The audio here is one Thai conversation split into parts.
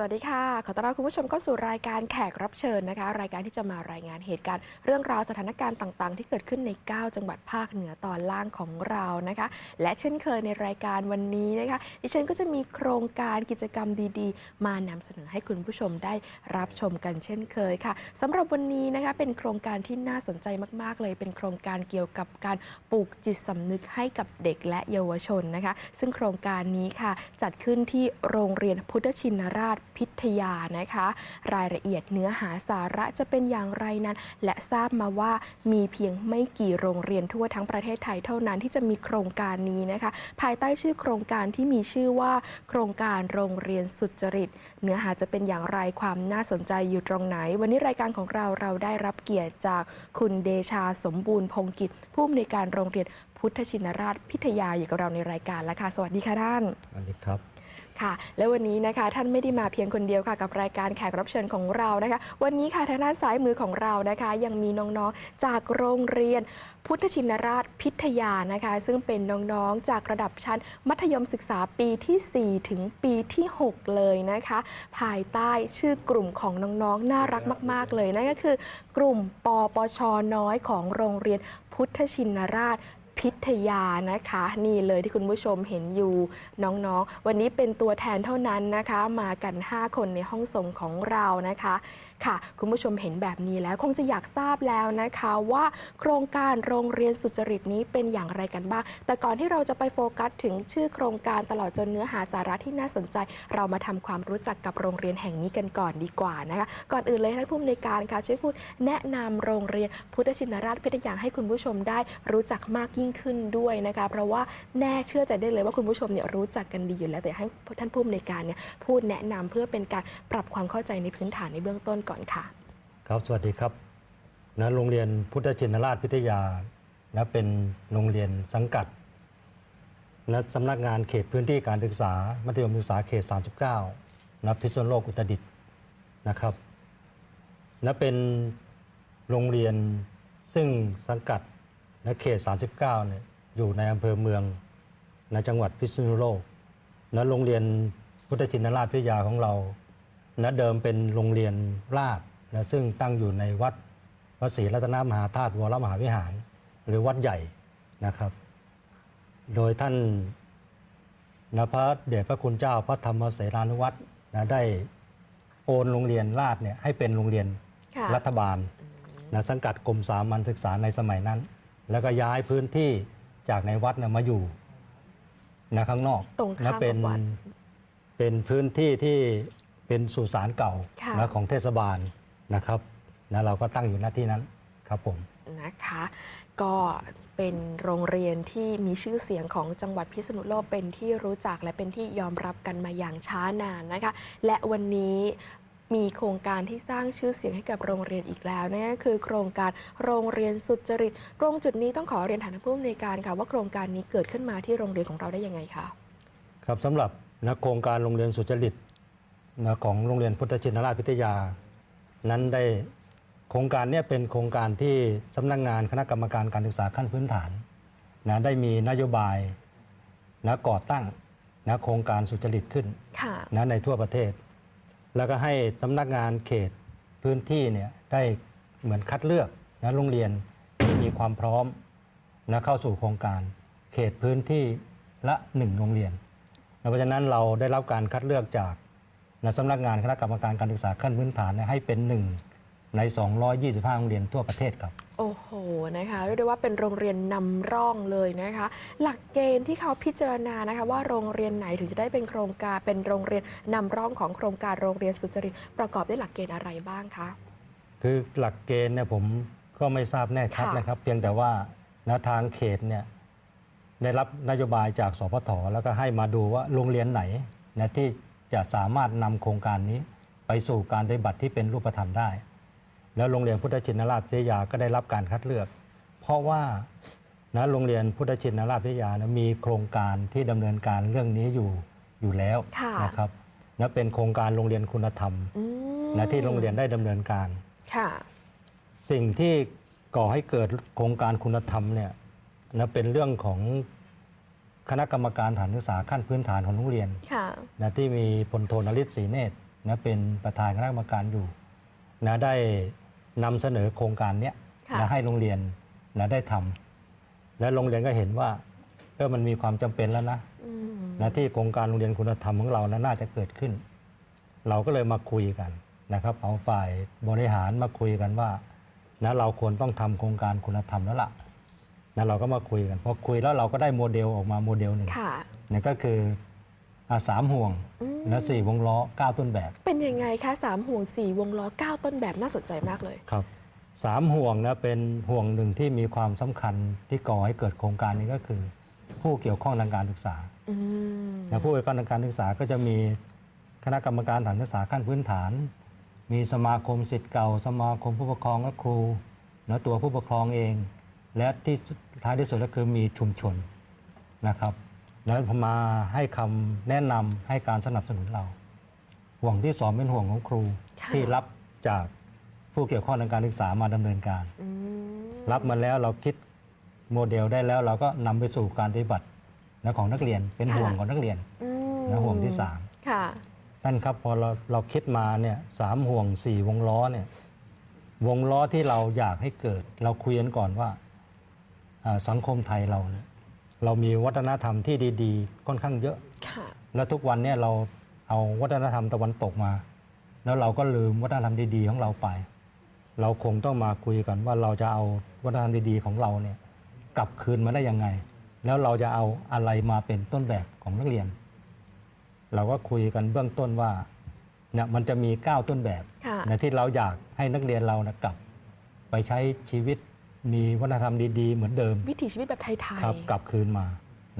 สวัสดีค่ะ ขอต้อนรับคุณผู้ชมเข้าสู่รายการแขกรับเชิญนะคะ รายการที่จะมารายงานเหตุการณ์เรื่องราวสถานการณ์ต่างๆ ที่เกิดขึ้นใน 9 จังหวัดภาคเหนือตอนล่างของเรานะคะ และเช่นเคยในรายการวันนี้นะคะดิฉันก็จะมีโครงการกิจกรรมดีๆ มานำเสนอให้คุณผู้ชมได้รับชมกันเช่นเคยค่ะสำหรับวันนี้นะคะเป็นโครงการที่น่าสนใจมากๆ เลย เป็นโครงการเกี่ยวกับการปลูกจิตสำนึกให้กับเด็กและเยาวชนนะคะ ซึ่งโครงการนี้ค่ะจัดขึ้นที่โรงเรียนพุทธชินราชพิทยานะคะ รายละเอียดเนื้อหาสาระจะเป็นอย่างไรนั้น และทราบมาว่ามีเพียงไม่กี่โรงเรียนทั่วทั้งประเทศไทยเท่านั้นที่จะมีโครงการนี้นะคะ ภายใต้ชื่อโครงการที่มีชื่อว่า โครงการโรงเรียนสุจริต เนื้อหาจะเป็นอย่างไรความน่าสนใจอยู่ตรงไหน วันนี้รายการของเราเราได้รับเกียรติจากคุณเดชาสมบูรณ์พงกิจผู้อำนวยการโรงเรียนพุทธชินราชพิทยาอยู่กับเราในรายการแล้วค่ะ สวัสดีค่ะท่าน สวัสดีครับ ค่ะ และวันนี้นะคะท่านไม่ได้มาเพียงคนเดียวค่ะกับรายการแขกรับเชิญของเรานะคะ วันนี้ค่ะทางด้านซ้ายมือของเรานะคะ ยังมีน้องๆจากโรงเรียน พุทธชินราชพิทยานะคะ ซึ่งเป็นน้องๆจากระดับชั้น มัธยมศึกษาปีที่ 4 ถึงปีที่ 6 เลยนะคะ ภายใต้ชื่อกลุ่มของน้องๆน่ารักมาก ๆ เลยนั่นก็คือ กลุ่มปปชน้อยของโรงเรียนพุทธชินราช พิทยานะคะ นี่เลยที่คุณผู้ชมเห็นอยู่น้องๆ วันนี้เป็นตัวแทนเท่านั้นนะคะ มากัน 5 คนในห้องส่งของเรานะคะ ค่ะ คุณผู้ชมเห็นแบบนี้แล้วคงจะอยากทราบแล้วนะคะว่าโครงการโรงเรียนสุจริตนี้เป็นอย่างไรกันบ้าง แต่ก่อนที่เราจะไปโฟกัสถึงชื่อโครงการตลอดจนเนื้อหาสาระที่น่าสนใจ เรามาทำความรู้จักกับโรงเรียนแห่งนี้กันก่อนดีกว่านะคะ ก่อนอื่นเลยท่านผู้อำนวยการค่ะช่วยพูดแนะนำโรงเรียนพุทธชินราชพิทยาให้คุณผู้ชมได้รู้จักมากยิ่งขึ้นด้วยนะคะ เพราะว่าแน่เชื่อใจได้เลยว่าคุณผู้ชมเนี่ยรู้จักกันดีอยู่แล้วแต่ให้ท่านผู้อำนวยการเนี่ยพูดแนะนำเพื่อเป็นการปรับความเข้าใจในพื้นฐานในเบื้องต้นก่อนค่ะ ครับสวัสดีครับนะโรงเรียนพุทธชินราชพิทยานะเป็นโรงเรียนสังกัดนะสำนักงานเขตพื้นที่การศึกษา มัธยมศึกษาเขต 39นะพิษณุโลกอุตรดิตถ์นะครับนะเป็นโรงเรียนซึ่งสังกัดนะเขต 39เนี่ยอยู่ในอำเภอเมืองในจังหวัดพิษณุโลกนะโรงเรียนพุทธชินราชพิทยาของเรา นะเดิมเป็นโรงเรียนราชนะซึ่งตั้งอยู่ในวัดพระศรีรัตนมหาธาตุวรมหาวิหาร หรือวัดใหญ่นะครับ โดยท่านนะพระเดชพระคุณเจ้าพระธรรมเสรานุวัตรนะได้โอนโรงเรียนราชเนี่ยให้เป็นโรงเรียนค่ะรัฐบาลนะสังกัดกรมสามัญศึกษาในสมัยนั้น แล้วก็ย้ายพื้นที่จากในวัดเนี่ยมาอยู่นะข้างนอกตรงข้ามนะเป็นกับวัดเป็นพื้นที่ที่ เป็นสุสานเก่าค่ะนะของเทศบาลนะครับนะเราก็ตั้งอยู่หน้าที่นั้นครับผม นะคะ ก็เป็นโรงเรียนที่มีชื่อเสียงของจังหวัดพิษณุโลกเป็นที่รู้จักและเป็นที่ยอมรับกันมาอย่างช้านานนะคะ และวันนี้มีโครงการที่สร้างชื่อเสียงให้กับโรงเรียนอีกแล้วนั่นก็คือ โครงการโรงเรียนสุจริตตรงจุดนี้ต้องขอเรียนถามท่านผู้อำนวยการค่ะว่าโครงการนี้เกิดขึ้นมาที่โรงเรียนของเราได้ยังไงคะ ครับสำหรับนะโครงการโรงเรียนสุจริต นะของโรงเรียนพุทธชินราชพิทยา นั้นได้โครงการเนี้เป็นโครงการที่สำนักงงานคณะกรรมการการศึกษาขั้นพื้นฐานนะได้มีนโยบายนะก่อตั้งนะโครงการสุจริตขึ้นค่ะนะในทั่วประเทศ แล้วก็ให้สำนักงานเขตพื้นที่เนี่ยได้เหมือนคัดเลือกนะโรงเรียนที่มีความพร้อมนะเข้าสู่โครงการเขตพื้นที่ละหนึ่งโรงเรียนนะเพราะฉะนั้นเราได้รับการคัดเลือกจาก นะสำนักงานคณะกรรมการการศึกษาขั้นพื้นฐานเนี่ยให้เป็นหนึ่งใน 225 โรงเรียนทั่วประเทศครับ โอ้โหนะคะเรียกได้ว่าเป็นโรงเรียนนำร่องเลยนะคะ หลักเกณฑ์ที่เขาพิจารณานะคะ ว่าโรงเรียนไหนถึงจะได้เป็นโครงการเป็นโรงเรียนนำร่องของโครงการโรงเรียนสุจริตประกอบด้วยหลักเกณฑ์อะไรบ้างคะ คือหลักเกณฑ์เนี่ยผมก็ไม่ทราบแน่ชัดค่ะ นะครับ เพียงแต่ว่านะทางเขตเนี่ยได้รับนโยบายจากสพทแล้วก็ให้มาดูว่าโรงเรียนไหนนะที่ จะสามารถนำโครงการนี้ไปสู่การปฏิบัติที่เป็นรูปธรรมได้ แล้วโรงเรียนพุทธชินราชพิทยาก็ได้รับการคัดเลือก เพราะว่านะโรงเรียนพุทธชินราชพิทยานะมีโครงการที่ดำเนินการเรื่องนี้อยู่อยู่แล้วค่ะนะครับนะเป็นโครงการโรงเรียนคุณธรรมอืมนะที่โรงเรียนได้ดำเนินการค่ะสิ่งที่ก่อให้เกิดโครงการคุณธรรมเนี่ยนะเป็นเรื่องของ คณะกรรมการฐานศึกษาขั้นพื้นฐานของโรงเรียนค่ะ นะที่มีพลโทนฤทธิ์ศรีเนตรนะเป็นประธานคณะกรรมการอยู่นะได้นำเสนอโครงการเนี้ยค่ะ นะให้โรงเรียนนะได้ทำและโรงเรียนก็เห็นว่าเออมันมีความจำเป็นแล้วนะ อืมนะที่โครงการโรงเรียนคุณธรรมของเรานะน่าจะเกิดขึ้น เราก็เลยมาคุยกันนะครับเอาฝ่ายบริหารมาคุยกันว่านะเราควรต้องทำโครงการคุณธรรมแล้วล่ะ นะเราก็มาคุยกันพอคุยแล้วเราก็ได้โมเดลออกมาโมเดลหนึ่งค่ะนั่นก็คืออ่าสามห่วงอืม และสี่วงล้อเก้าต้นแบบ เป็นยังไงคะสามห่วงสี่วงล้อเก้าต้นแบบน่าสนใจมากเลย ครับสามห่วงนะเป็นห่วงหนึ่งที่มีความสำคัญที่ก่อให้เกิดโครงการนี้ก็คือ ผู้เกี่ยวข้องทางการศึกษาอืมนะผู้เกี่ยวข้องทางการศึกษาก็จะมีคณะกรรมการฐานศึกษาขั้นพื้นฐาน มีสมาคมสิทธิ์เก่า สมาคมผู้ปกครองและครูนะตัวผู้ปกครองเอง และที่ท้ายที่สุดก็คือมีชุมชนนะครับ แล้วพอมาให้คำแนะนำให้การสนับสนุนเรา ห่วงที่สองเป็นห่วงของครูค่ะที่รับจากผู้เกี่ยวข้องทางการศึกษามาดำเนินการอืมรับมาแล้วเราคิดโมเดลได้แล้วเราก็นำไปสู่การปฏิบัตินะของนักเรียนเป็นห่วงของนักเรียนอืมนะห่วงที่สามค่ะท่านครับพอเราเราคิดมาเนี่ยสามห่วงสี่วงล้อเนี่ยวงล้อที่เราอยากให้เกิด เราคุยกันก่อนว่าอ่า สังคมไทยเราเนี่ยเรามีวัฒนธรรมที่ดีๆ ค่อนข้างเยอะ ค่ะ แล้วทุกวันเนี่ยเราเอาวัฒนธรรมตะวันตกมา แล้วเราก็ลืมวัฒนธรรมดีๆของเราไป เราคงต้องมาคุยกันว่าเราจะเอาวัฒนธรรมดีๆของเราเนี่ยกลับคืนมาได้ยังไง แล้วเราจะเอาอะไรมาเป็นต้นแบบของนักเรียน เราก็คุยกันเบื้องต้นว่าเนี่ยมันจะมี 9 ต้นแบบค่ะ นะที่เราอยากให้นักเรียนเรานะกลับ ไปใช้ชีวิต มีวัฒนธรรมดี ๆ เหมือนเดิมวิถีชีวิตแบบไทย ครับๆกลับคืนมา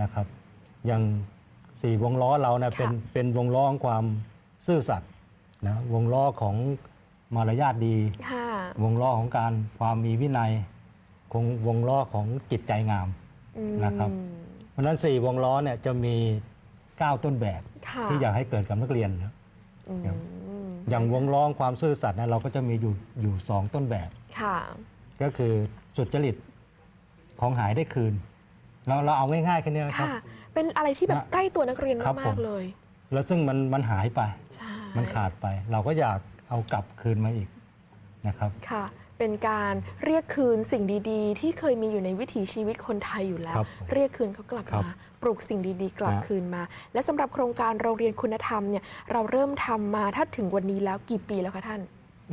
นะครับ อย่างสี่วงล้อเราเนี่ยค่ะเป็นเป็นวงล้อของความซื่อสัตย์นะวงล้อของมารยาทดีค่ะ วงล้อของการความมีวินัย คงวงล้อของจิตใจงาม อืมนะครับ เพราะฉะนั้นสี่วงล้อเนี่ยจะมี 9 ต้นแบบค่ะที่อยากให้เกิดกับนักเรียนนะอืมอย่างวงล้อของความซื่อสัตย์เนี่ยเราก็จะมีอยู่อยู่สองต้นแบบ ค่ะ ก็คือ สุจริตของหายได้คืน เราเราเอาง่ายๆแค่นี้นะครับ ค่ะ เป็นอะไรที่แบบนะใกล้ตัวนักเรียนครับผมาม กๆเลย แล้วซึ่งมันมันหายไป ใช่ มันขาดไป เราก็อยากเอากลับคืนมาอีกนะครับ ค่ะ เป็นการเรียกคืนสิ่งดีๆ ที่เคยมีอยู่ในวิถีชีวิตคนไทยอยู่แล้ว ครับเรียกคืนเขากลับครับมา ปลูกสิ่งดีๆ กลับนะคืนมา และสำหรับโครงการโรงเรียนคุณธรรมเนี่ยเราเริ่มทำมาถ้าถึงวันนี้แล้วกี่ปีแล้วคะท่าน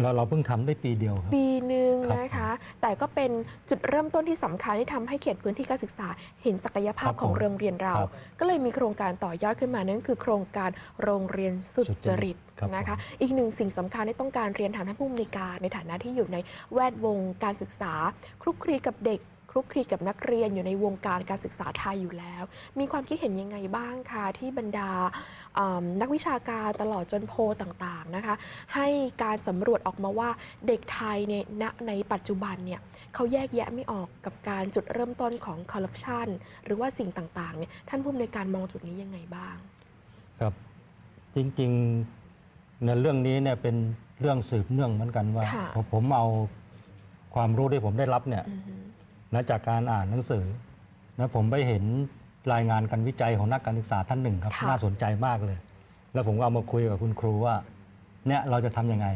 เราเราเพิ่งทำได้ปีเดียวครับ ปีหนึ่งครับนะคะ แต่ก็เป็นจุดเริ่มต้นที่สำคัญที่ทำให้เขตพื้นที่การศึกษา เห็นศักยภาพครับของผมโรงเรียนเรา ครับก็เลยมีโครงการต่อยอดขึ้นมานั่นคือ โครงการโรงเรียนสุดสุจจริริตตครับนะคะผมอีกหนึ่งสิ่งสำคัญที่ต้องการเรียนถามท่านผู้อำนวยการในฐานะที่อยู่ในแวดวงการศึกษา คลุกคลีกับเด็ก คลุกคลีกับนักเรียนอยู่ในวงการการศึกษาไทยอยู่แล้ว มีความคิดเห็นยังไงบ้างคะที่บรรดาอืม นักวิชาการตลอดจนโพลต่างๆนะคะให้การสำรวจออกมาว่าเด็กไทยเนี่ยณในปัจจุบันเนี่ยเขาแยกแยะไม่ออกกับการจุดเริ่มต้นของคอร์รัปชันหรือว่าสิ่งต่างๆเนี่ยท่านผู้อำนวยการมองจุดนี้ยังไงบ้างครับจริงๆในเรื่องนี้เนี่ยเป็นเรื่องสืบเนื่องเหมือนกันว่าค่ะพอผมเอาความรู้ที่ผมได้รับเนี่ยอือฮึนะจากการอ่านหนังสือนะผมไปเห็น รายงานการวิจัยของนักการศึกษาท่านหนึ่งครับ ค่ะ น่าสนใจมากเลย แล้วผมก็เอามาคุยกับคุณครูว่า เนี่ยเราจะทำยังไง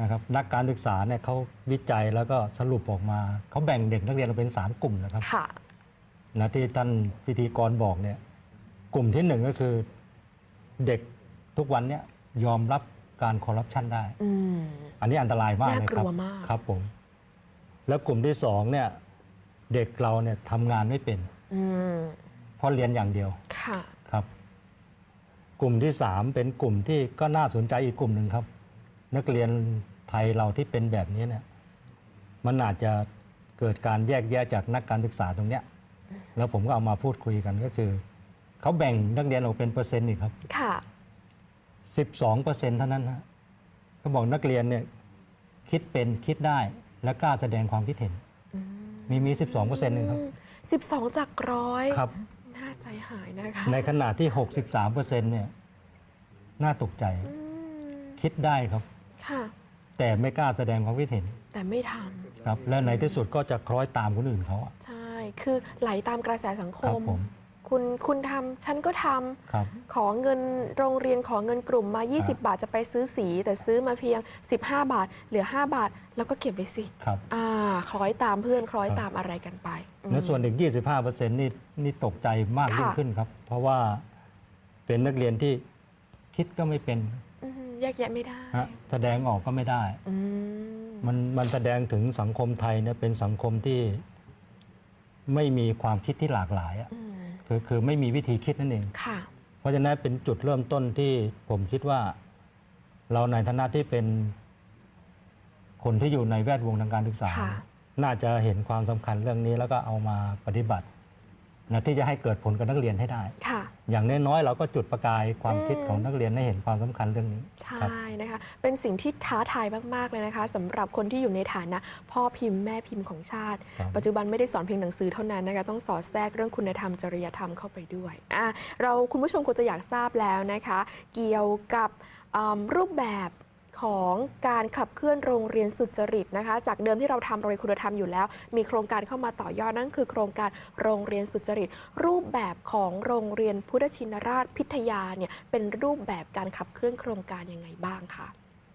นะครับ นักการศึกษาเนี่ยเขาวิจัยแล้วก็สรุปออกมาเขาแบ่งเด็กนักเรียนออกเป็นสามกลุ่มนะครับ ค่ะ นะที่ท่านพิธีกรบอกเนี่ย กลุ่มที่หนึ่งก็คือเด็กทุกวันเนี่ยยอมรับการคอร์รัปชันได้ อืม อันนี้อันตรายมากเลยครับน่ากลัวมาก ครับผม แล้วกลุ่มที่สองเนี่ย เด็กเราเนี่ยทำงานไม่เป็น อืม เพราะเรียนอย่างเดียวค่ะ ครับ กลุ่มที่สามเป็นกลุ่มที่ก็น่าสนใจอีกกลุ่มหนึ่งครับ นักเรียนไทยเราที่เป็นแบบนี้เนี่ยมันอาจจะเกิดการแยกแยะจากนักการศึกษาตรงเนี้ยแล้วผมก็เอามาพูดคุยกันก็คือ เขาแบ่งนักเรียนออกเป็นเปอร์เซ็นต์อีกครับ ค่ะ 12เปอร์เซ็นต์เท่านั้นฮะเขาบอกนักเรียนเนี่ยคิดเป็นคิดได้และกล้าแสดงความคิดเห็นอืมมีมี 12เปอร์เซ็นต์นึงครับสิบสองจากร้อยครับน่า ใจหายนะคะในขณะที่ 63เปอร์เซ็นต์เนี่ยน่าตกใจ อืมคิดได้ครับ ค่ะ แต่ไม่กล้าแสดงความคิดเห็นแต่ไม่ทครับ และในที่สุดก็จะคล้อยตามคนอื่นเขาอะำใช่ คือไหลตามกระแสสังคครับมผมคุณ คุณทำฉันก็ทำครับ ขอเงินโรงเรียนขอเงินกลุ่มมา 20 บาทจะไปซื้อสี แต่ซื้อมาเพียง 15 บาท เหลือ 5 บาท แล้วก็เก็บไว้สิ ครับ อ่า คล้อยตามเพื่อนคล้อยครับ ตามอะไรกันไปอืมในส่วนอีก25%นี่นี่ตกใจมากยิ่งค่ะขึ้นครับ เพราะว่าเป็นนักเรียนที่คิดก็ไม่เป็นอืมแยกแยะไม่ได้ฮะแสดงออกก็ไม่ได้ อืมมันมันแสดงถึงสังคมไทยเนี่ยเป็นสังคมที่ไม่มีความคิดที่หลากหลายอะอืม คือคือไม่มีวิธีคิดนั่นเอง ค่ะ เพราะฉะนั้นเป็นจุดเริ่มต้นที่ผมคิดว่า เราในฐานะที่เป็น คนที่อยู่ในแวดวงทางการศึกษา ค่ะ น่าจะเห็นความสำคัญเรื่องนี้แล้วก็เอามาปฏิบัตินะที่จะให้เกิดผลกับนักเรียนให้ได้ ค่ะ อย่างน้อยๆเราก็จุดประกายความคิดอืมของนักเรียนให้เห็นความสำคัญเรื่องนี้ ใช่ครับนะคะ เป็นสิ่งที่ท้าทายมากๆเลยนะคะสำหรับคนที่อยู่ในฐานะ พ่อพิมพ์แม่พิมพ์ของชาติครับปัจจุบันไม่ได้สอนเพียงหนังสือเท่านั้นนะคะต้องสอดแทรกเรื่องคุณธรรมจริยธรรมเข้าไปด้วยอะเราคุณผู้ชมคงจะอยากทราบแล้วนะคะ เกี่ยวกับอืมรูปแบบ ของการขับเคลื่อนโรงเรียนสุจริตนะคะ จากเดิมที่เราทำโรงเรียนคุณธรรมอยู่แล้ว มีโครงการเข้ามาต่อยอดนั่นคือโครงการโรงเรียนสุจริต รูปแบบของโรงเรียนพุทธชินราชพิทยาเนี่ยเป็นรูปแบบการขับเคลื่อนโครงการยังไงบ้างคะ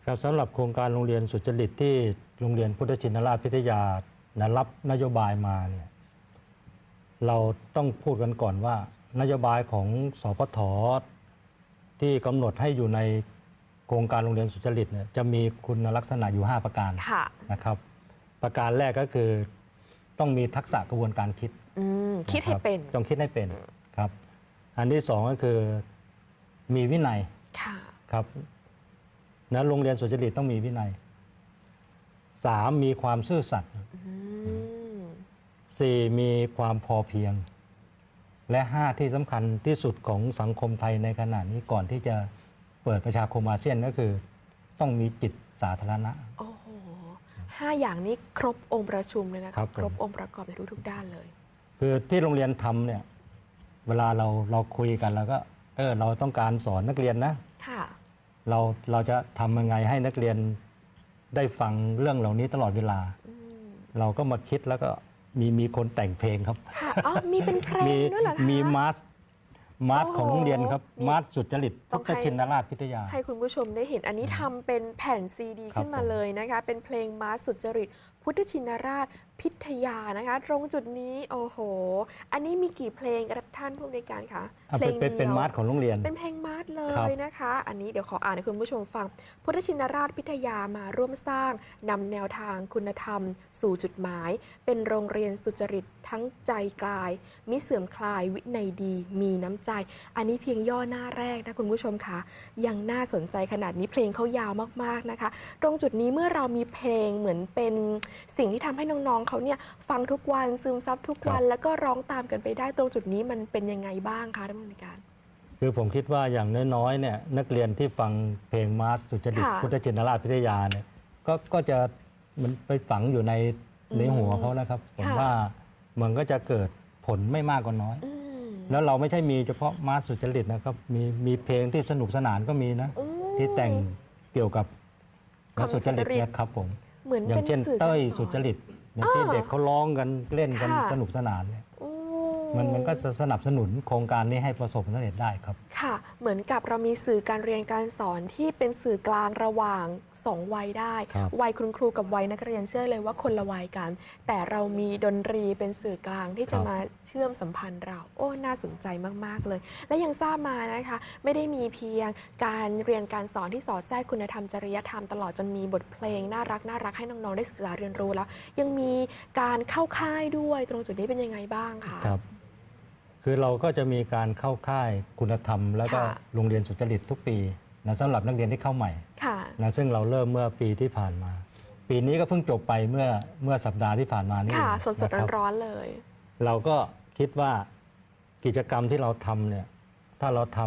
ครับสำหรับโครงการโรงเรียนสุจริตที่โรงเรียนพุทธชินราชพิทยานะรับนโยบายมาเนี่ยเราต้องพูดกันก่อนว่านโยบายของสพทที่กำหนดให้อยู่ใน โครงการโรงเรียนสุจริตเนี่ยจะมีคุณลักษณะอยู่ 5 ประการค่ะ นะครับ ประการแรกก็คือ ต้องมีทักษะกระบวนการคิดอืมคิดให้ะรับเป็นต้องคิดให้เป็นครับ อันที่สองก็คือมีวินัยค่ะ ครับนะโรงเรียนสุจริตต้องมีวินัยสามมีความซื่อสัตย์อืมสี่มีความพอเพียง และห้าที่สำคัญที่สุดของสังคมไทยในขณะนี้ก่อนที่จะ เปิดประชาคมอาเซียนก็คือ ต้องมีจิตสาธารณะ โอ้โหห้าอย่างนี้ครบองค์ประชุมเลยนะครัคะบผม ครบองค์ประกอบในทุกๆด้านเลย คือที่โรงเรียนทำเนี่ย เวลาเราเราคุยกันเราก็ เออเราต้องการสอนนักเรียนนะ ค่ะ เราเราจะทำยังไงให้นักเรียนได้ฟังเรื่องเหล่านี้ตลอดเวลา อืมเราก็มาคิดแล้วก็มีมีคนแต่งเพลงครับ ค่ะ อ๋อ มีเป็นเพลงมีด้วยเหรอคะ มีมาร์ส มาร์สโอ้โหของโรงเรียนครับนี่มาร์สสุจริตต้พุองทให้ธชินราชพิทยา ให้คุณผู้ชมได้เห็นอันนี้ทำเป็นแผ่นซีดี ครับ ขึ้นมาผมเลยนะคะ เป็นเพลงม้าสุจริต พุทธชินราชพิทยานะคะ ตรงจุดนี้โอ้โห อันนี้มีกี่เพลงครับท่านผู้ในวยการคะอะเป็นเป็นเป็นมาร์สของโรงเรียน เป็นเพลงมาร์ชเลครับยนะคะ อันนี้เดี๋ยวขออ่านให้คุณผู้ชมฟัง พุทธชินราชพิทยามาร่วมสร้างนำแนวทางคุณธรรม สู่จุดหมาย เป็นโรงเรียนสุจริตทั้งใจกาย มิเสื่อมคลายวินัยดีมีน้ำใจ อันนี้เพียงย่อหน้าแรกนะคุณผู้ชมคะยังน่าสนใจขนาดนี้เพลงเขายาวมากๆนะคะ ตรงจุดนี้เมื่อเรามีเพลงเหมือนเป็นสิ่งที่ทำให้น้องๆเขาเนี่ยฟังทุกวันซึมซับทุกวันครับแล้วก็ร้องตามกันไปได้ตรงจุดนี้มันเป็นยังไงบ้างคะท่านผู้ในวยการคือผมคิดว่าอย่างน้อยๆเนี่ยนักเรียนที่ฟังเพลงมาร์สสุจริตค่ะพุทธชินราชพิทยาเนี่ยก็ก็จะมันไปฝังอยู่ในในหัวเขานะครับ ผมค่ะว่ามันก็จะเกิดผลไม่มากก็น้อยอืมแล้วเราไม่ใช่มีเฉพาะมาร์สสุจริตนะครับมีมีเพลงที่สนุกสนานก็มีนะอืมที่แต่งเกี่ยวกับความสุจริตสุจริตเนี่ยครับผม เหมือนอย่าเป็งนเช่นสื่อเต้ยการสอนสุจริตอย่างที่อ่าเด็กเขาร้องกันเล่นกันค่ะ สนุกสนานเนี่ยอื มันมันก็จะสนับสนุนโครงการนี้ให้ประสบความสำเร็จได้ครับ ค่ะ เหมือนกับเรามีสื่อการเรียนการสอนที่เป็นสื่อกลางระหว่างสองวัยได้ ครับวัยคุณครูกับวัยนักเรียนเชื่อเลยว่าคนละวัยกัน แต่เรามีดนตรีเป็นสื่อกลางที่จะมาเชื่อมสัมพันธ์เรา โอ้ น่าสนใจมาก ๆ เลย และยังทราบมานะคะ ไม่ได้มีเพียงการเรียนการสอนที่สอดแทรกคุณธรรมจริยธรรมตลอดจนมีบทเพลงน่ารักน่ารักให้น้องๆได้ศึกษาเรียนรู้แล้ว ยังมีการเข้าค่ายด้วยตรงจุดนี้เป็นยังไงบ้างคะ ครับ คือเราก็จะมีการเข้าค่ายคุณธรรม แล้วก็ค่ะ โรงเรียนสุจริตทุกปีนะสำหรับนักเรียนที่เข้าใหม่ค่ะ นะซึ่งเราเริ่มเมื่อปีที่ผ่านมา ปีนี้ก็เพิ่งจบไปเมื่อเมื่อสัปดาห์ที่ผ่านมานี่ค่ะ เองสดนะครับๆร้อนๆ เลย เราก็คิดว่ากิจกรรมที่เราทำเนี่ยถ้าเราท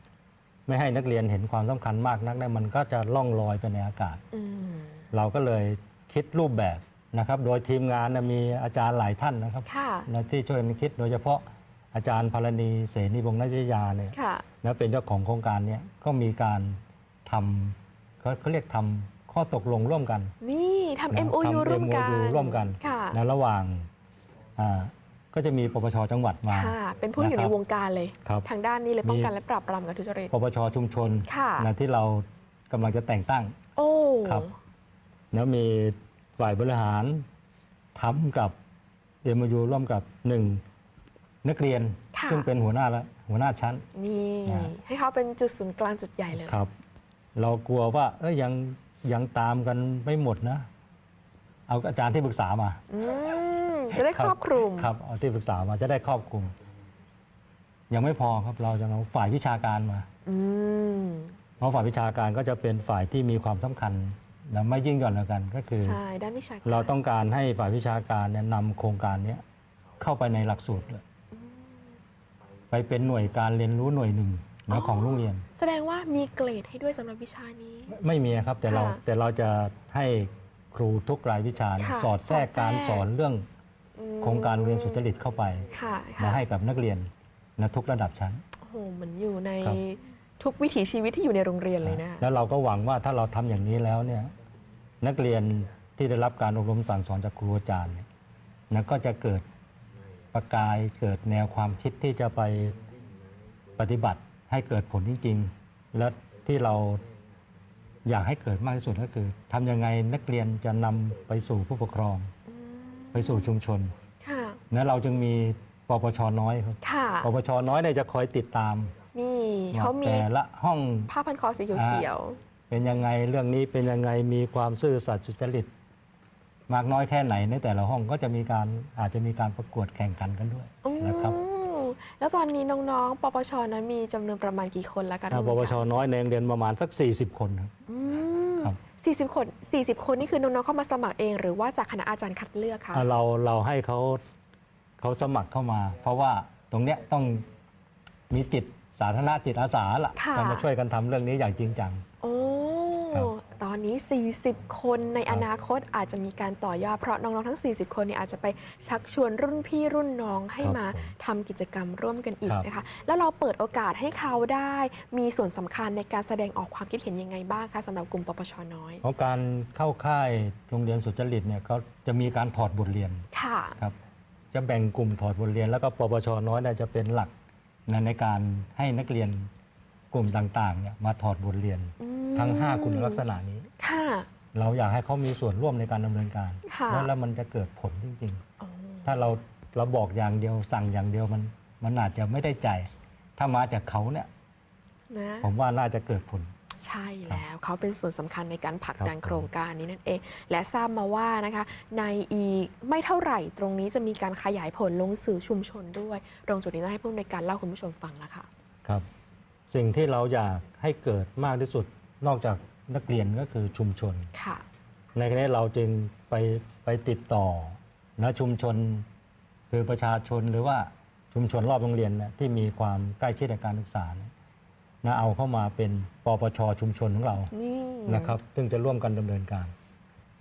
ำไม่ให้นักเรียนเห็นความสำคัญมากนักเนี่ยมันก็จะล่องลอยไปในอากาศ อืม เราก็เลยคิดรูปแบบนะครับ โดยทีมงานนะมีอาจารย์หลายท่านนะครับค่ะ นะที่ช่วยกันคิดโดยเฉพาะ อาจารย์พารณีเสนีวงศ์นัจยาเนี่ยค่ะ นะเป็นเจ้าของโครงการเนี่ยก็มีการทำเขาเขาเรียกทำข้อตกลงร่วมกันนี่ทำ นะ MOU ทำร่วมกัน MOU ร่วมกันค่ะนะระหว่างอ่าก็จะมีปปชจังหวัดมา ค่ะ เป็นผู้อยู่ในนะครับวงการเลย ครับทางด้านนี้เลยป้องกันมี และปราบปรามการทุจริต ปปชชุมชนค่ะ นะที่เรากำลังจะแต่งตั้ง โอ้ ครับ แล้วมีฝ่ายบริหารทำกับเอ็มยูร่วมกับหนึ่ง นักเรียนค่ะ ซึ่งเป็นหัวหน้าและหัวหน้าชั้น นี่ นะ ให้เขาเป็นจุดศูนย์กลางจุดใหญ่เลย ครับ เรากลัวว่าเอ้ยยังยังตามกันไม่หมดนะ เอาอาจารย์ที่ปรึกษามาอืม จะได้ครอบคลุม ครับเอาที่ปรึกษามาจะได้ครอบคลุม ยังไม่พอครับเราจะเอาฝ่ายวิชาการมา อืม เพราะฝ่ายวิชาการก็จะเป็นฝ่ายที่มีความสำคัญและไม่ยิ่งหย่อนแล้วกันก็คือ ใช่ ด้านวิชาการ เราต้องการให้ฝ่ายวิชาการเนี่ยนำโครงการเนี้ยเข้าไปในหลักสูตรเลย ไปเป็นหน่วยการเรียนรู้หน่วยหนึ่งนะของโรงเรียน แสดงว่ามีเกรดให้ด้วยสำหรับวิชานี้ ไม่ไม่มีครับแต่เราค่ะแต่เราจะให้ครูทุกรายวิชาเนี่ยค่ะสอดแทรกสอดแทรก การสอนเรื่องอืมโครงการเรียนสุจริตเข้าไปค่ะมาค่ะให้กับนักเรียนนะทุกระดับชั้น โอ้โหเหมือนอยู่ในครับ ทุกวิถีชีวิตที่อยู่ในโรงเรียนเลยนะ แล้วเราก็หวังว่าถ้าเราทำอย่างนี้แล้วเนี่ยนักเรียนที่ได้รับการอบรมสั่งสอนจากครูอาจารย์เนี่ยนะก็จะเกิด ประกายเกิดแนวความคิดที่จะไปปฏิบัติให้เกิดผลจริงๆ และที่เราอยากให้เกิดมากที่สุดก็คือทำยังไงนักเรียนจะนำไปสู่ผู้ปกครองอืมไปสู่ชุมชนค่ะ นะเราจึงมีปปชน้อยครับค่ะ ปปชน้อยเนี่ยจะคอยติดตามนี่ว่าเขามีแต่ละห้องผ้าพันคอสีเขียวเป็นยังไงเรื่องนี้เป็นยังไงมีความซื่อสัตย์สุจริต มากน้อยแค่ไหนในแต่ละห้องก็จะมีการอาจจะมีการประกวดแข่งขันกันด้วยๆอืมนะครับแล้วตอนนี้น้องๆ ปปชนะมีจำนวนประมาณกี่คนแล้วกันอ่าปปชน้อยในโรงเรียนประมาณสัก 40 คนครับอืมครับ สี่สิบคนสี่สิบคนนี่คือน้องๆเข้ามาสมัครเองหรือว่าจากคณะอาจารย์คัดเลือกคะ อ่าเราเราให้เขาเขาสมัครเข้ามา เพราะว่าตรงเนี้ยต้องมีจิตสาธารณะจิตอาสาล่ะค่ะจะมาช่วยกันทำเรื่องนี้อย่างจริงจัง โอ้ ครับ ตอนนี้ 40 คนในครัอบนาคตอาจจะมีการต่อยอดเพราะน้องๆทั้ง 40 คนเนี่ยอาจจะไปชักชวนรุ่นพี่รุ่นน้องให้ครับมาผมทำกิจกรรมร่วมกันอีกครับ นะคะ แล้วเราเปิดโอกาสให้เขาได้ มีส่วนสำคัญในการแสดงออกความคิดเห็นยังไงบ้างคะสำหรับกลุ่มปปชน้อย เพราะการเข้าค่ายโรงเรียนสุจริตเนี่ยเขาจะมีการถอดบทเรียนค่ะ ครับ จะแบ่งกลุ่มถอดบทเรียน แล้วก็ปปชน้อยเนี่ยจะเป็นหลักนะในการให้นักเรียนกลุ่มต่างๆเนี่ยมาถอดบทเรียน อืม ทั้ง 5 คุณลักษณะนี้ ค่ะ เราอยากให้เขามีส่วนร่วมในการดำเนินการ ค่ะ แล้วแล้วมันจะเกิดผลจริงโอ้ๆถ้าเราเราบอกอย่างเดียวสั่งอย่างเดียวมันมันอาจจะไม่ได้ใจ ถ้ามาจากเขาเนี่ยนะ ผมว่าน่าจะเกิดผล ใช่แล้วเขาเป็นส่วนสำคัญในการผลักดันครับผม โครงการนี้นั่นเอง และทราบมาว่านะคะ ในอีกไม่เท่าไหร่ตรงนี้จะมีการขยายผลลงสื่อชุมชนด้วย ตรงจุดนี้ต้องให้ผู้อำนวยการเล่าคุณผู้ชมฟังแล้วค่ะ ครับ สิ่งที่เราอยากให้เกิดมากที่สุด นอกจากนักเรียนก็คือชุมชน ค่ะ ในครั้นี้เราจึงไปไปติดต่อนะชุมชนคือประชาชนหรือว่าชุมชนรอบโรงเรียนนะที่มีความใกล้ชิดกับการศึกษาเนี่ยนะเอาเข้ามาเป็นปปชชุมชนของเรานี่นะครับ ซึ่งจะร่วมกันดำเนินการ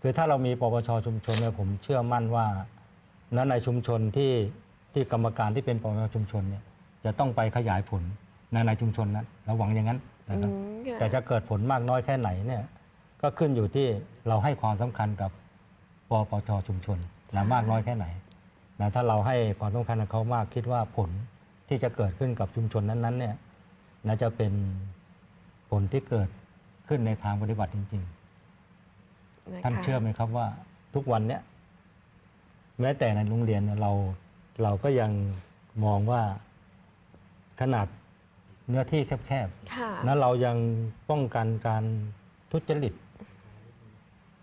คือถ้าเรามีปปชชุมชนเนี่ยผมเชื่อมั่นว่านะในชุมชนที่ที่กรรมการที่เป็นปปชชุมชนเนี่ยจะต้องไปขยายผลในในชุมชนนั้นเราหวังอย่างนั้น นะครับอืมค่ะแต่จะเกิดผลมากน้อยแค่ไหนเนี่ยก็ขึ้นอยู่ที่เราให้ความสำคัญกับปปชชุมชนนะมากน้อยแค่ไหนนะถ้าเราให้ความสำคัญกับเขามากคิดว่าผลที่จะเกิดขึ้นกับชุมชนนั้นๆเนี่ยน่าจะเป็นผลที่เกิดขึ้นในทางปฏิบัติจริง ๆ ท่านเชื่อไหมครับว่าทุกวันเนี้ยแม้แต่ในโรงเรียนเนี่ยเราเราก็ยังมองว่าขนาด เนื้อที่แคบๆค่ะนั้นเรายังป้องกันการทุจริต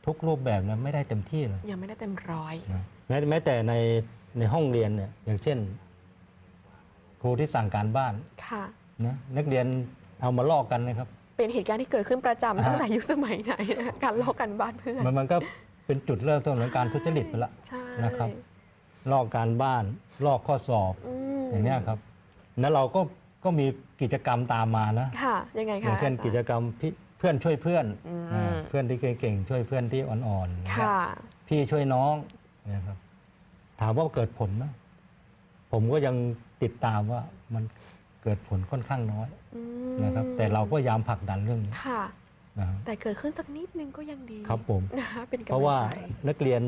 ทุกรูปแบบเนี่ยไม่ได้เต็มที่เลยยังไม่ได้เต็มร้อยนะแม้แม้แต่ในในห้องเรียนเนี่ยอย่างเช่น ครูที่สั่งการบ้านค่ะนะนักเรียนเอามาลอกกันนะครับ เป็นเหตุการณ์ที่เกิดขึ้นประจำอ่าตั้งแต่ยุคสมัยไหนนะคะการลอกกันบ้านเพื่อนมันมันก็เป็นจุดเริ่มต้นของการทุจริตไปละใช่นะครับลอกการบ้านลอกข้อสอบมอย่างเนี้ยครับ แล้วเราก็ ก็มีกิจกรรมตามมานะค่ะยังไงอคะย่างเช่นอาจารย์กิจกรรมพี่เพื่อนช่วยเพื่อนอืมอ่าเพื่อนที่เก่งๆช่วยเพื่อนที่อ่อนๆค่ะ พี่ช่วยน้องนะครับ ถามว่าเกิดผลไหมผมก็ยังติดตามว่ามันเกิดผลค่อนข้างน้อยอืมนะครับ แต่เราก็พยายามผลักดันเรื่องนี้ค่ะ นะฮะแต่เกิดขึ้นสักนิดนึงก็ยังดีครับผม นะคะเป็นกำเพราะลังว่าใจนักเรียน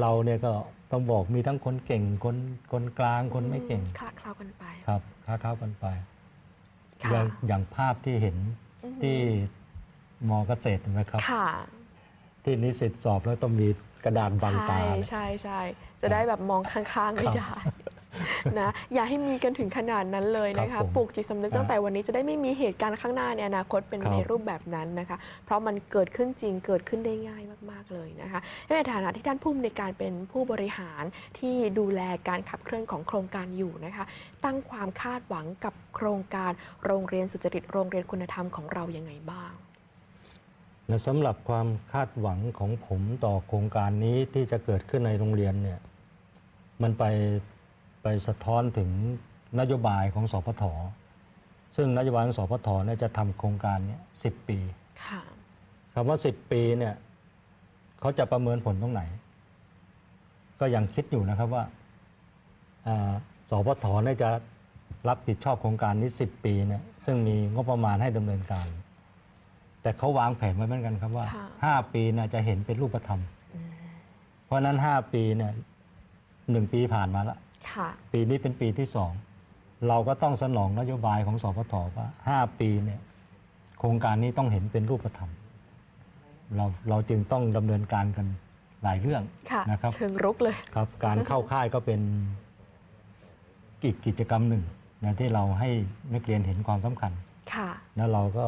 เราเนี่ยก็ต้องบอกมีทั้งคนเก่งคนคนกลางคนไม่เก่งคลาดเคล้ากันไป ครับค้าเข้ากันไป ค่ะอย่างอย่างภาพที่เห็นอือฮึที่มอเกษตรนะครับ ค่ะที่นิสิตสอบแล้วต้องมีกระดานบังตา ใช่เนี่ยใช่ใช่จะได้แบบมองข้างๆไม่ครับได้ นะอย่าให้มีกันถึงขนาดนั้นเลยนะครัคะบผมปลูกจิตสำนึกอ่าตั้งแต่วันนี้จะได้ไม่มีเหตุการณ์ข้างหน้าในอนาคตเป็นครับ ในรูปแบบนั้นนะคะ เพราะมันเกิดขึ้นจริงเกิดขึ้นได้ง่ายมาก ๆ เลยนะคะ ในฐานะที่ท่านผู้อำนวยการเป็นผู้บริหารที่ดูแลการขับเคลื่อนของโครงการอยู่นะคะ ตั้งความคาดหวังกับโครงการโรงเรียนสุจริตโรงเรียนคุณธรรมของเรายังไงบ้าง และสำหรับความคาดหวังของผมต่อโครงการนี้ที่จะเกิดขึ้นในโรงเรียนเนี่ยมันไป ไปสะท้อนถึงนโยบายของสพทซึ่งนโยบายของสพทเนี่ยจะทำโครงการเนี่ยสิปีค่ะคำว่า10ปีเนี่ยเขาจะประเมินผลตรงไหน ก็ยังคิดอยู่นะครับว่าอ่าสพทเนี่ยจะรับผิดชอบโครงการนี้ 10 ปีเนี่ยซึ่งมีงบประมาณให้ดำเนินการ แต่เขาวางแผนไว้เหมือนกันครับว่าค่ะ5ปีเนี่ยจะเห็นเป็นรูปธรรม เพราะฉะนั้น 5 ปีเนี่ยหนึ่งปีผ่านมาแล้ว ค่ะ ปีนี้เป็นปีที่สองเราก็ต้องสนองนโยบายของสพทว่า 5 ปีเนี่ยโครงการนี้ต้องเห็นเป็นรูปธรรม เราเราจึงต้องดำเนินการกันหลายเรื่องค่ะ นะครับ เชิงรุกเลย ครับ การเข้าค่ายก็เป็นกิจกิจกรรมหนึ่งนะที่เราให้นักเรียนเห็นความสำคัญ ค่ะ แล้วเราก็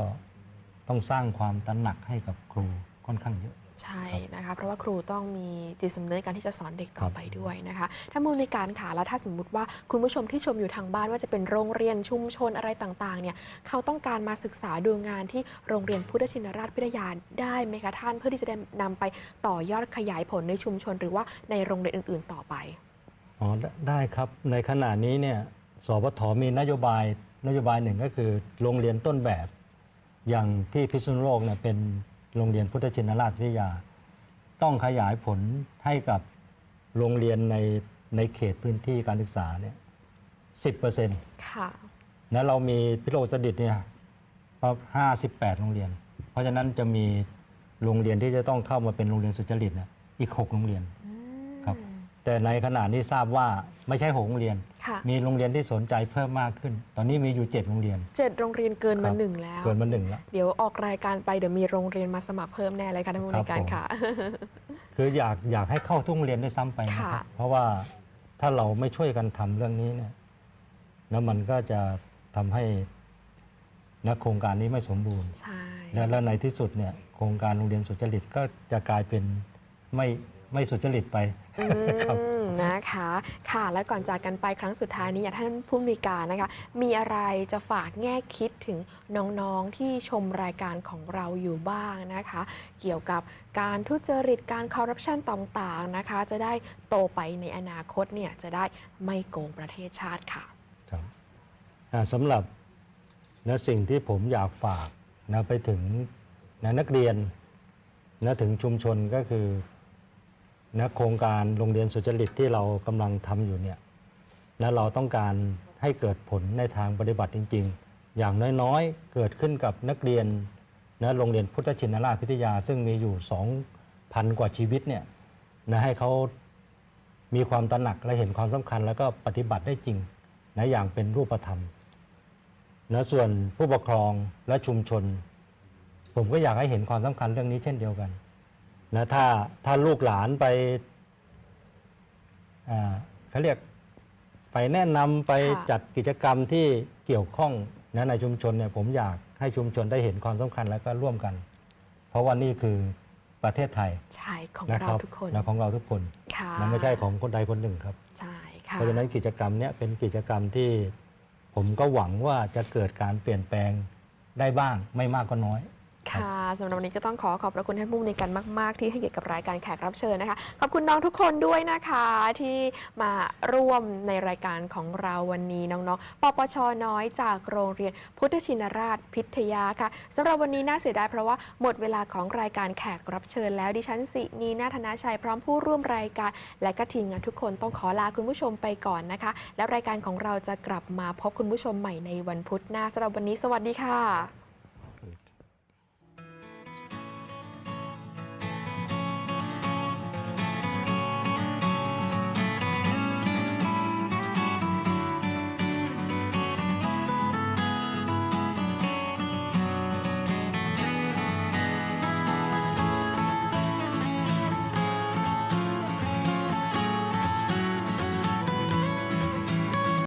ต้องสร้างความตระหนักให้กับครูค่อนข้างเยอะ ใช่นะคะเพราะว่าครูต้องมีจิตสำนึกในการที่จะสอนเด็กต่อครับไปด้วยนะคะถ้ามูลในการค่ะแล้วถ้าสมมุติว่าคุณผู้ชมที่ชมอยู่ทางบ้านว่าจะเป็นโรงเรียนชุมชนอะไรต่างๆเนี่ยเขาต้องการมาศึกษาดูงานที่โรงเรียนพุทธชินราชพิทยาได้ไหมคะท่านเพื่อที่จะได้นำไปต่อยอดขยายผลในชุมชน หรือว่าในโรงเรียนอื่น ๆ ต่อไปอ๋อได้ได้ครับในขณะนี้เนี่ยสพทมีนโยบายนโยบายหนึ่งก็คือโรงเรียนต้นแบบ อย่างที่พิษณุโลกเนี่ยเป็น โรงเรียนพุทธชินราชวิทยา ต้องขยายผลให้กับโรงเรียนในในเขตพื้นที่การศึกษาเนี่ยสิบเปอร์เซ็นต์ค่ะนะเรามีพิโรสดิตเนี่ยห้าสิบแปดโรงเรียน เพราะฉะนั้นจะมีโรงเรียนที่จะต้องเข้ามาเป็นโรงเรียนสุจริตเนี่ยอีกหกโรงเรียนอืมครับ แต่ในขณะนี้ทราบว่าไม่ใช่หกโรงเรียน ค่ะมีโรงเรียนที่สนใจเพิ่มมากขึ้น ตอนนี้มีอยู่7โรงเรียน เจ็ดโรงเรียนเกินคมารับ หนึ่งแล้ว เกินมาหนึ่งแล้ว เดี๋ยวออกรายการไปเดี๋ยวมีโรงเรียนมาสมัครเพิ่มแน่เลยค่ะท่านผู้อำนวยการครับผมค่ะ คืออยากอยากให้เข้าทุกโรงเรียนด้วยซ้ำไปนะครับค่ะเพราะว่าถ้าเราไม่ช่วยกันทำเรื่องนี้เนี่ยแล้วมันก็จะทำให้นะโครงการนี้ไม่สมบูรณ์ ใช่และแล้วในที่สุดเนี่ยโครงการโรงเรียนสุจริตก็จะกลายเป็นไม่ ไม่สุจริตไปอืครับมนะคะค่ะและก่อนจากกันไปครั้งสุดท้ายนี้อยากให้ท่านผู้มีการนะคะ มีอะไรจะฝากแง่คิดถึงน้องๆที่ชมรายการของเราอยู่บ้างนะคะ เกี่ยวกับการทุจริตการคอร์รัปชันต่างๆนะคะ จะได้โตไปในอนาคตเนี่ยจะได้ไม่โกงประเทศชาติค่ะครับอ่าสำหรับนะสิ่งที่ผมอยากฝากนะไปถึงนะนักเรียนนะถึงชุมชนก็คือ นะโครงการโรงเรียนสุจริตที่เรากำลังทำอยู่เนี่ยนะเราต้องการให้เกิดผลในทางปฏิบัติจริง ๆ อย่างน้อยๆ เกิดขึ้นกับนักเรียนนะโรงเรียนพุทธชินราชพิทยา ซึ่งมีอยู่ 2,000 กว่าชีวิตเนี่ยนะให้เขามีความตระหนักและเห็นความสำคัญ แล้วก็ปฏิบัติได้จริงนะอย่างเป็นรูปธรรมนะส่วนผู้ปกครองและชุมชน ผมก็อยากให้เห็นความสำคัญเรื่องนี้เช่นเดียวกัน นะถ้าถ้าลูกหลานไปอ่าเขาเรียกไปแนะนำไปค่ะจัดกิจกรรมที่เกี่ยวข้องนะในชุมชนเนี่ยผมอยากให้ชุมชนได้เห็นความสำคัญแล้วก็ร่วมกัน เพราะว่านี่คือประเทศไทยใช่ของนะเราครับทุกคนนะของเราทุกคนค่ะนะไม่ใช่ของคนใดคนหนึ่งครับใช่ค่ะเพราะฉะนั้นกิจกรรมเนี้ยเป็นกิจกรรมที่ผมก็หวังว่าจะเกิดการเปลี่ยนแปลงได้บ้างไม่มากก็น้อย ค่ะสำหรับวันนี้ก็ต้องขอขอบพระคุณท่านผู้ในการมาก ๆ ที่ให้เกียรติกับรายการแขกรับเชิญนะคะ ขอบคุณน้องทุกคนด้วยนะคะที่มาร่วมในรายการของเราวันนี้น้องๆ ปปชน้อยจากโรงเรียนพุทธชินราชพิทยาค่ะสำหรับวันนี้น่าเสียดายเพราะว่าหมดเวลาของรายการแขกรับเชิญ แล้วดิฉันสินีนาธนาชัยพร้อมผู้ร่วมรายการ และก็ทีมงานทุกคนต้องขอลาคุณผู้ชมไปก่อนนะคะ และรายการของเราจะกลับมาพบคุณผู้ชมใหม่ในวันพุธหน้าสำหรับวันนี้ สวัสดีค่ะ